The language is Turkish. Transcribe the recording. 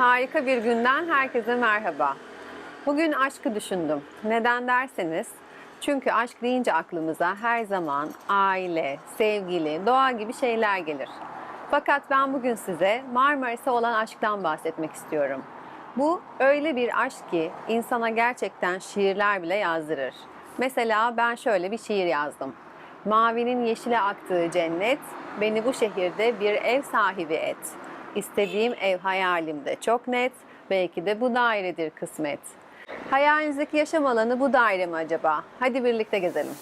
Harika bir günden herkese merhaba. Bugün aşkı düşündüm. Neden derseniz, çünkü aşk deyince aklımıza her zaman aile, sevgili, doğa gibi şeyler gelir. Fakat ben bugün size Marmaris'e olan aşktan bahsetmek istiyorum. Bu öyle bir aşk ki insana gerçekten şiirler bile yazdırır. Mesela ben şöyle bir şiir yazdım. Mavinin yeşile aktığı cennet, beni bu şehirde bir ev sahibi et. İstediğim ev hayalimde çok net, belki de bu dairedir kısmet. Hayalinizdeki yaşam alanı bu daire mi acaba? Hadi birlikte gezelim.